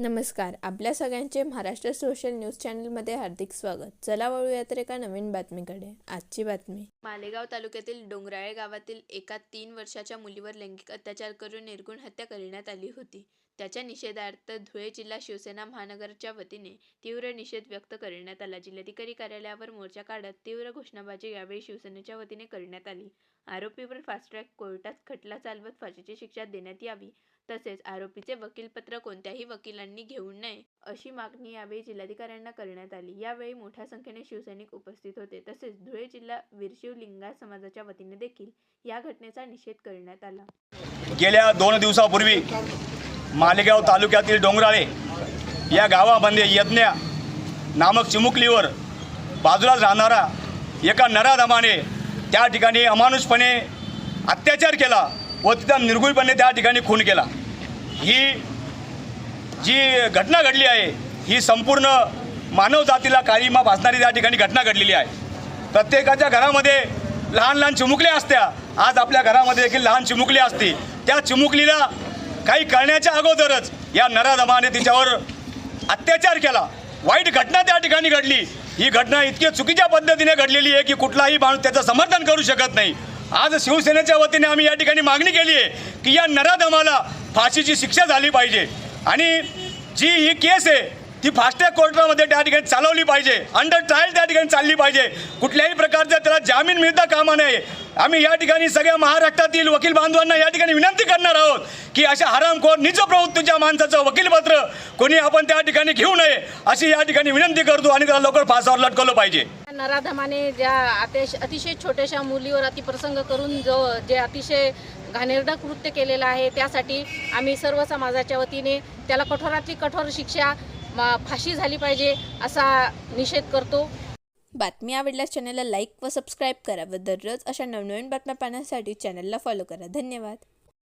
नमस्कार. आपल्या सगळ्यांचे महाराष्ट्र सोशल न्यूज चॅनलमध्ये हार्दिक स्वागत. चला वळूया तर एका नवीन बातमीकडे. आजची बातमी. मालेगाव तालुक्यातील डोंगराळे गावातील एका तीन वर्षाच्या मुलीवर लैंगिक अत्याचार करून निर्गुण हत्या करण्यात आली होती. त्याच्या निषेधार्थ धुळे जिल्हा शिवसेना महानगरच्या वतीने तीव्र निषेध व्यक्त करण्यात आला. जिल्हाधिकारी कार्यालयावर मोर्चा काढत तीव्र घोषणाबाजी यावेळी शिवसेनेच्या वतीने करण्यात आली. आरोपीवर फास्ट ट्रॅक कोर्टात खटला चालवत फाशीची शिक्षा देण्यात यावी तसेच आरोपीचे वकीलपत्र कोणत्याही वकिलांनी घेऊ नये अशी मागणी यावेळी जिल्हाधिकाऱ्यांना करण्यात आली. यावेळी मोठ्या संख्येने शिवसैनिक उपस्थित होते. तसेच धुळे जिल्हा वीरशिव लिंगायत समाजाच्या वतीने देखील या घटनेचा निषेध करण्यात आला. गेल्या दोन दिवसापूर्वी मालेगाव तालुक्यातील डोंगराळे या गावामध्ये यज्ञ नामक चिमुकलीवर बाजूलाच राहणारा एका नराधमाने त्या ठिकाणी अमानुषपणे अत्याचार केला व तिथं निर्गुणपणे त्या ठिकाणी खून केला. ही जी घटना घडली आहे ही संपूर्ण मानवजातीला काळीमा भासणारी त्या ठिकाणी घटना घडलेली आहे. प्रत्येकाच्या घरामध्ये लहान लहान चिमुकल्या असत्या. आज आपल्या घरामध्ये देखील लहान चिमुकली असती. त्या चिमुकलीला काही करण्याच्या अगोदरच या नराधमाने तिच्यावर अत्याचार केला. वाईट घटना त्या ठिकाणी घडली. ही घटना इतकी चुकीच्या पद्धतीने घडलेली आहे की कुठलाही माणूस त्याचं समर्थन करू शकत नाही. आज शिवसेनेच्या वतीने आम्ही या ठिकाणी मागणी केली आहे की या नराधमाला फाशीची शिक्षा झाली पाहिजे. आणि जी ही केस आहे ती फास्टॅग कोर्टामध्ये त्या ठिकाणी चालवली पाहिजे. अंडर ट्रायल त्या ठिकाणी चालली पाहिजे. कुठल्याही प्रकारचा त्याला जामीन मिळता कामा नये. आम्ही या ठिकाणी सगळ्या महाराष्ट्रातील वकील बांधवांना या ठिकाणी विनंती करणार आहोत की अशा हरामखोर निज प्रवृत्तीच्या माणसाचं वकीलपत्र कोणी आपण त्या ठिकाणी घेऊ नये अशी या ठिकाणी विनंती करतो आणि त्याला लवकर फासावर लटकवलं पाहिजे. नराधमाने ज्या अतिश अतिशय छोट्याशा मुलीवर अतिप्रसंग करून जो जे अतिशय घाणेरडं कृत्य केलेलं आहे त्यासाठी आम्ही सर्व समाजाच्या वतीने त्याला कठोरातली कठोर शिक्षा फाशी झाली पाहिजे असा निषेध करतो. बातमी आवडल्यास चॅनलला लाईक व सबस्क्राईब करा व दररोज अशा नवनवीन बातम्या पाहण्यासाठी चॅनलला फॉलो करा. धन्यवाद.